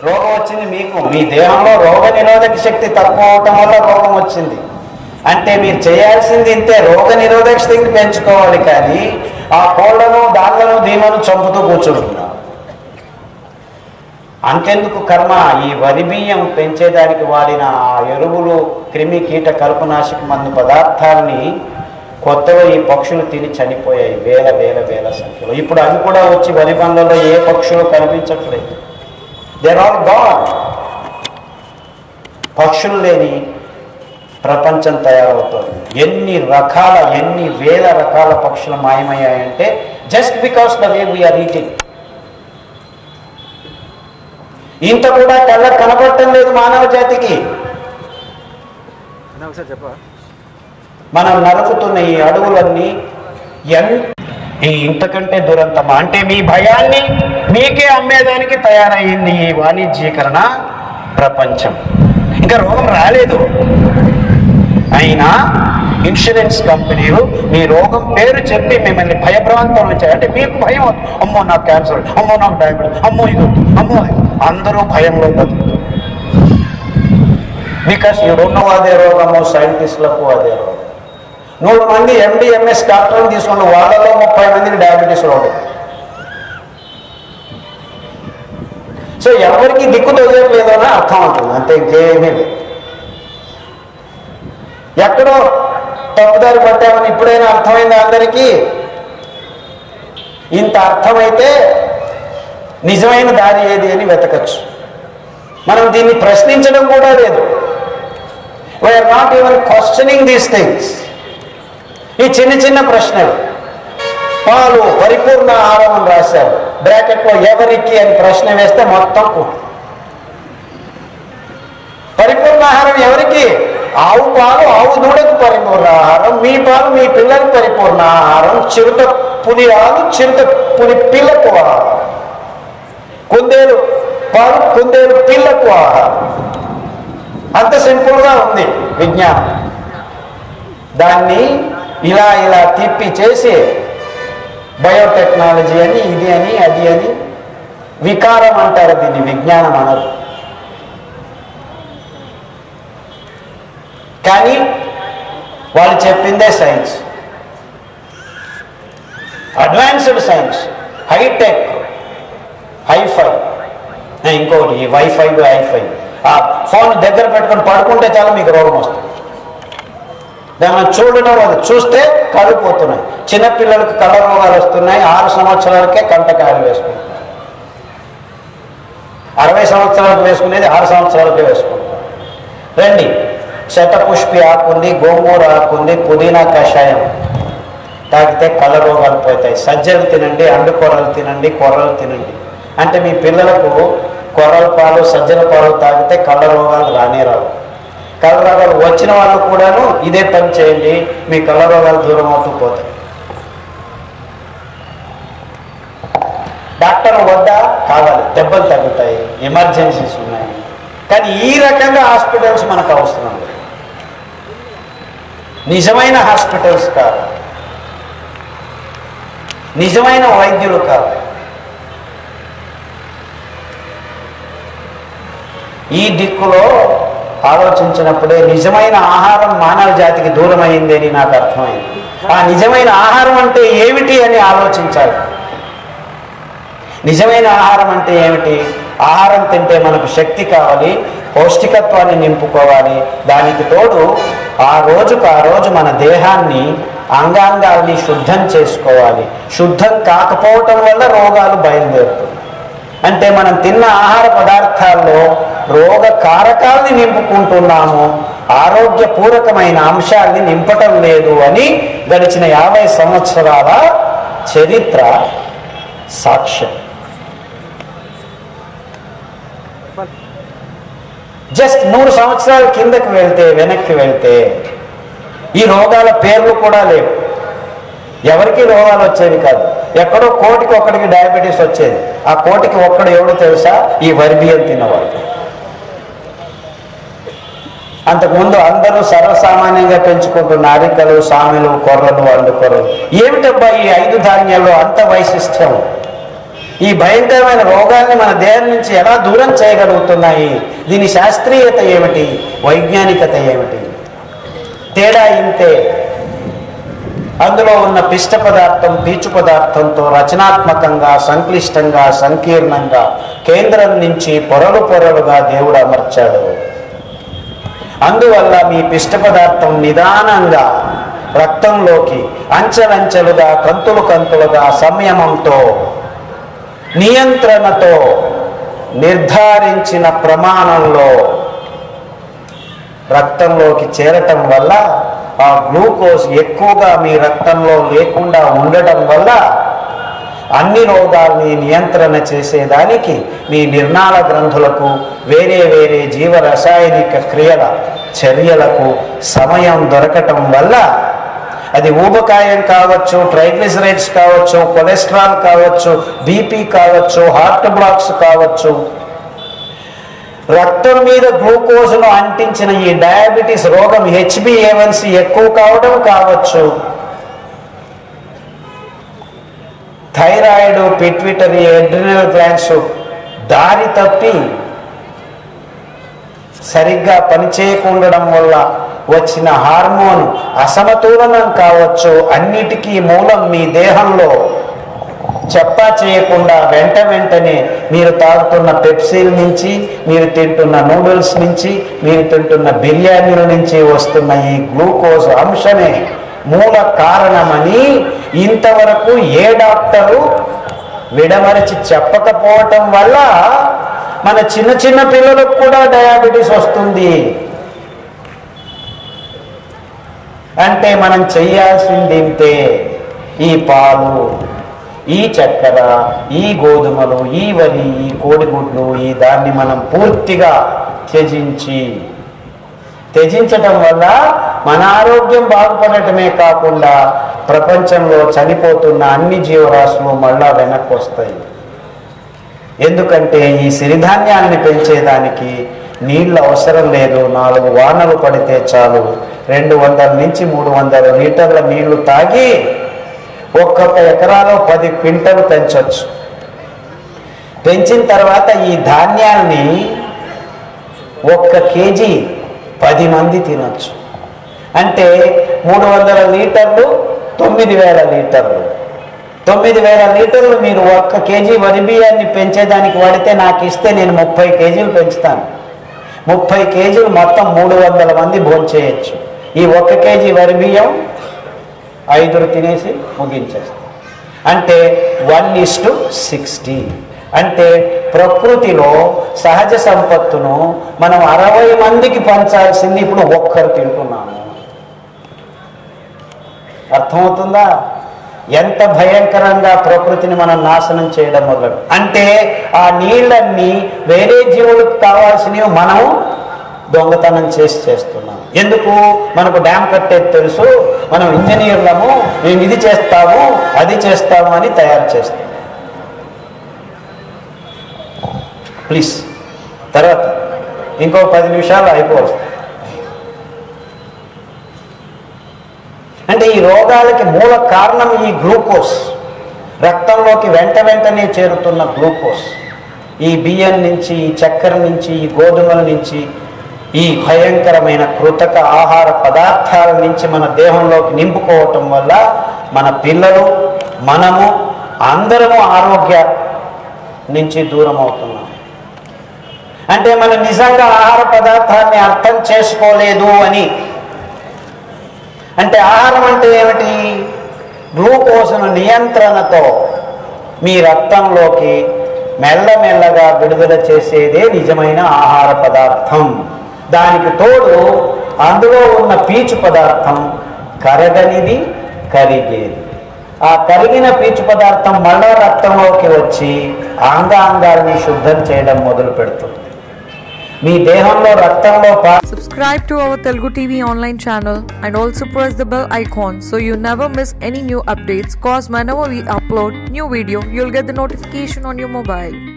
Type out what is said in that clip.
రోగం వచ్చింది మీకు. మీ దేహంలో రోగ నిరోధక శక్తి తక్కువ అవటం వల్ల రోగం వచ్చింది అంటే మీరు చేయాల్సింది ఇంతే. రోగ నిరోధక శక్తిని పెంచుకోవాలి కానీ ఆ కోళ్ళను దాళ్ళను దీమను చంపుతూ కూర్చుంటున్నారు అంతెందుకు కర్మ? ఈ వరి బియ్యం పెంచేదానికి వాడిన ఆ ఎరువులు క్రిమి కీట కలుపునాశక మందు పదార్థాలని కొత్తగా ఈ పక్షులు తిని చనిపోయాయి. వేల వేల వేల సంఖ్యలో. ఇప్పుడు అవి కూడా వచ్చి వరి పండ్లలో ఏ పక్షులు కనిపించట్లేదు. దేర్ ఆల్ గాడ్ పక్షులు లేని ప్రపంచం తయారవుతుంది. ఎన్ని రకాల ఎన్ని వేల రకాల పక్షులు మాయమయ్యాయంటే just because the way we are eating ఇంత కూడా కళ్ళ కనపడటం లేదు మానవ జాతికి. చెప్పా మనం నరుకుతున్న ఈ అడవులన్నీ ఎన్ ఈ ఇంతకంటే దురంతమా? అంటే మీ భయాన్ని మీకే అమ్మేదానికి తయారయ్యింది ఈ వాణిజ్యీకరణ ప్రపంచం. ఇంకా రోగం రాలేదు. అయినా ఇన్సూరెన్స్ కంపెనీలు మీ రోగం పేరు చెప్పి మిమ్మల్ని భయభ్రాంతం వచ్చాయి అంటే మీకు భయం అవుతుంది. అమ్మో నాకు క్యాన్సర్ అమ్మో నాకు డయాబెటీస్ అమ్మో ఇది అమ్మో అందరూ భయంలో బతుకుతారు బికాస్ ఈ డోంట్ అదే రోగము సైంటిస్టులకు అదే రోగం. నూరు మంది ఎండిఎంఎస్ డాక్టర్ని తీసుకున్న వాళ్ళలో ముప్పై మందికి డయాబెటీస్ రోగం సో ఎవరికి దిక్కు తొలగట్లేదు అని అర్థం అవుతుంది. అంతే ఇంకేమీ లేదు. ఎక్కడో తప్పుదారి పట్టామని ఇప్పుడైనా అర్థమైంది అందరికీ? ఇంత అర్థమైతే నిజమైన దారి ఏది అని వెతకచ్చు. మనం దీన్ని ప్రశ్నించడం కూడా లేదు. We are not even questioning these things ఈ చిన్న చిన్న ప్రశ్నలు. పాలు పరిపూర్ణ ఆహారం రాశారు. బ్రాకెట్లో ఎవరికి అని ప్రశ్న వేస్తే మొత్తం పరిపూర్ణ ఆహారం ఎవరికి? ఆవు పాలు ఆవు దూడకు పరిపూర్ణ ఆహారం మీ పాలు మీ పిల్లలకు పరిపూర్ణ ఆహారం చిరుత పులి ఆలు చిరుత పులి పిల్లకు ఆహారం. కుందేలు పాలు కుందేలు పిల్లకు ఆహారం. అంత సింపుల్గా ఉంది విజ్ఞానం. దాన్ని ఇలా ఇలా తిప్పి చేసి బయోటెక్నాలజీ అని ఇది అని అది అని వికారం అంటారు దీన్ని విజ్ఞానం అనరు. కానీ వాళ్ళు చెప్పిందే science. Advanced science hitech hifi ఇంకోటి వైఫై హైఫై ఆ ఫోన్ దగ్గర పెట్టుకొని పడుకుంటే చాలా మీకు రోగం వస్తుంది. దాన్ని చూడడం అది చూస్తే కళ్ళు పోతున్నాయి. చిన్నపిల్లలకు కళ్ళ రోగాలు వస్తున్నాయి. ఆరు సంవత్సరాలకే కంటకాయలు వేసుకుంటున్నారు అరవై సంవత్సరాలకు వేసుకునేది ఆరు సంవత్సరాలకే వేసుకుంటున్నారు రండి. శతపుష్పి ఆకుంది గోంగూర ఆకుంది పుదీనా కషాయం తాగితే కళ్ళ రోగాలు పోతాయి. సజ్జలు తినండి అండుకొరలు తినండి కొర్రలు తినండి. అంటే మీ పిల్లలకు కొర్రల పాలు సజ్జల పాలు తాగితే కళ్ళ రోగాలు రానే రావు. కళ్ళ రోగాలు వచ్చిన వాళ్ళు కూడాను ఇదే పని చేయండి. మీ కళ్ళ రోగాలు దూరం అవుతూ పోతాయి. డాక్టర్ వద్ద కావాలి. దెబ్బలు తగ్గుతాయి. ఎమర్జెన్సీస్ ఉన్నాయి. కానీ ఈ రకంగా హాస్పిటల్స్ మనకు అవసరం లేదు. నిజమైన హాస్పిటల్స్ కావాలి నిజమైన వైద్యులు కావాలి. ఈ దిక్కులో ఆలోచించినప్పుడే నిజమైన ఆహారం మానవ జాతికి దూరమైంది అని నాకు అర్థమైంది. ఆ నిజమైన ఆహారం అంటే ఏమిటి అని ఆలోచించాలి. నిజమైన ఆహారం అంటే ఏమిటి? ఆహారం తింటే మనకు శక్తి కావాలి పౌష్టికత్వాన్ని నింపుకోవాలి. దానికి తోడు ఆ రోజుకు ఆ రోజు మన దేహాన్ని అంగాంగాల్ని శుద్ధం చేసుకోవాలి. శుద్ధం కాకపోవటం వల్ల రోగాలు బయలుదేరుతున్నాయి అంటే మనం తిన్న ఆహార పదార్థాల్లో రోగ కారకాల్ని నింపుకుంటున్నాము. ఆరోగ్యపూరకమైన అంశాల్ని నింపటం లేదు అని గడిచిన యాభై సంవత్సరాల చరిత్ర సాక్ష్యం. జస్ట్ నూరు సంవత్సరాల కిందకి వెళ్తే వెనక్కి వెళ్తే ఈ రోగాల పేర్లు కూడా లేవు. ఎవరికి రోగాలు వచ్చేవి కాదు. ఎక్కడో కోటికి ఒక్కడికి డయాబెటీస్ వచ్చేది. ఆ కోటికి ఒక్కడు ఎవడు తెలుసా? ఈ వరి బియ్యం తిన్నవాడు. అంతకుముందు అందరూ సర్వసామాన్యంగా పెంచుకుంటున్న అరికలు సామెలు కొర్రలు అండుకొర్రలు ఏమిటబ్బా ఈ ఐదు ధాన్యాల్లో అంత వైశిష్టం ఈ భయంకరమైన రోగాల్ని మన దేహం నుంచి ఎలా దూరం చేయగలుగుతున్నాయి? దీని శాస్త్రీయత ఏమిటి? వైజ్ఞానికత ఏమిటి? తేడా ఇంతే. అందులో ఉన్న పిష్ట పదార్థం పీచు పదార్థంతో రచనాత్మకంగా సంక్లిష్టంగా సంకీర్ణంగా కేంద్రం నుంచి పొరలు పొరలుగా దేవుడు అమర్చాడు. అందువల్ల మీ పిష్ట పదార్థం నిదానంగా రక్తంలోకి అంచెలంచెలుగా కంతులు కంతులుగా సంయమంతో నియంత్రణతో నిర్ధారించిన ప్రమాణంలో రక్తంలోకి చేరటం వల్ల ఆ గ్లూకోజ్ ఎక్కువగా మీ రక్తంలో లేకుండా ఉండటం వల్ల అన్ని రోగాల్ని నియంత్రణ చేసేదానికి మీ నిర్ణాల గ్రంథులకు వేరే వేరే జీవ రసాయనిక క్రియల చర్యలకు సమయం దొరకటం వల్ల అది ఊబకాయం కావచ్చు ట్రైగ్లిసరైడ్స్ కావచ్చు కొలెస్ట్రాల్ కావచ్చు బీపీ కావచ్చు హార్ట్ బ్లాక్స్ కావచ్చు. రక్తం మీద గ్లూకోజ్ను అంటించిన ఈ డయాబెటీస్ రోగం హెచ్బిఏవన్సీ ఎక్కువ కావడం కావచ్చు. థైరాయిడ్ పిట్విటరీ ఎడ్రినల్ గ్లాండ్స్ దారి తప్పి సరిగ్గా పనిచేయకుండడం వల్ల వచ్చిన హార్మోన్ అసమతులనం కావచ్చు. అన్నిటికీ మూలం మీ దేహంలో చెప్పా చేయకుండా వెంట వెంటనే మీరు తాగుతున్న పెప్సీల నుంచి మీరు తింటున్న నూడిల్స్ నుంచి మీరు తింటున్న బిర్యానీల నుంచి వస్తున్న ఈ గ్లూకోజ్ అంశమే మూల కారణమని ఇంతవరకు ఏ డాక్టరు విడమరిచి చెప్పకపోవటం వల్ల మన చిన్న చిన్న పిల్లలకు కూడా డయాబెటీస్ వస్తుంది. అంటే మనం చెయ్యాల్సింది ఇంతే ఈ పాలు ఈ చక్కెర ఈ గోధుమలు ఈ వరి ఈ కోడిగుడ్లు ఈ దాన్ని మనం పూర్తిగా త్యజించి త్యజించటం వల్ల మన ఆరోగ్యం బాగుపడటమే కాకుండా ప్రపంచంలో చనిపోతున్న అన్ని జీవరాశులు మళ్ళా వెనక్కి వస్తాయి ఎందుకంటే ఈ సిరిధాన్యాన్ని పెంచేదానికి నీళ్ళ అవసరం లేదు. నాలుగు వానలు పడితే చాలు. రెండు వందల నుంచి మూడు వందల లీటర్ల నీళ్ళు తాగి ఒక్కొక్క ఎకరాలో పది క్వింటలు పెంచవచ్చు పెంచిన తర్వాత ఈ ధాన్యాల్ని ఒక్క కేజీ పది మంది తినొచ్చు. అంటే మూడు వందల లీటర్లు తొమ్మిది వేల లీటర్లు తొమ్మిది వేల లీటర్లు మీరు ఒక్క కేజీ వరి బియ్యాన్ని పెంచేదానికి వాడితే నాకు ఇస్తే నేను ముప్పై కేజీలు పెంచుతాను. ముప్పై కేజీలు మొత్తం మూడు వందల మంది భోంచేయచ్చు ఈ ఒక్క కేజీ వరి బియ్యం ఐదురు తినేసి ముగించేస్తాం. అంటే వన్ ఇస్ టు సిక్స్టీ అంటే ప్రకృతిలో సహజ సంపత్తును మనం అరవై మందికి పంచాల్సింది ఇప్పుడు ఒక్కరు తింటున్నాము. అర్థమవుతుందా? ఎంత భయంకరంగా ప్రకృతిని మనం నాశనం చేయడం మొదలు అంటే ఆ నీళ్ళన్నీ వేరే జీవులకు కావాల్సినవి మనం దొంగతనం చేసి చేస్తున్నాం. ఎందుకు? మనకు డ్యామ్ కట్టేది తెలుసు. మనం ఇంజనీర్లము మేము ఇది చేస్తాము అది చేస్తాము అని తయారు చేస్తాం. ప్లీజ్. తర్వాత ఇంకో పది నిమిషాలు అయిపోవచ్చు. ఈ రోగాలకి మూల కారణం ఈ గ్లూకోజ్. రక్తంలోకి వెంట వెంటనే చేరుతున్న గ్లూకోజ్. ఈ బియ్యం నుంచి ఈ చక్కెర నుంచి ఈ గోధుమల నుంచి ఈ భయంకరమైన కృతక ఆహార పదార్థాల నుంచి మన దేహంలోకి నింపుకోవటం వల్ల మన పిల్లలు మనము అందరము ఆరోగ్య నుంచి దూరం అవుతున్నాం. అంటే మనం నిజంగా ఆహార పదార్థాన్ని అర్థం చేసుకోలేదు అని అంటే ఆహారం అంటే ఏమిటి? గ్లూకోజ్ను నియంత్రణతో మీ రక్తంలోకి మెల్లమెల్లగా విడుదల చేసేదే నిజమైన ఆహార పదార్థం. దానికి తోడు అందులో ఉన్న పీచు పదార్థం కరగనిది కరిగేది. ఆ కరిగిన పీచు పదార్థం మళ్ళా రక్తంలోకి వచ్చి అంగాంగాల్ని శుద్ధం చేయడం మొదలు పెడుతుంది మీ దేహంలో రక్తంలో పా Subscribe to our Telugu TV online channel and also press the bell icon so you never miss any new updates. Cause whenever we upload new video, you'll get the notification on your mobile.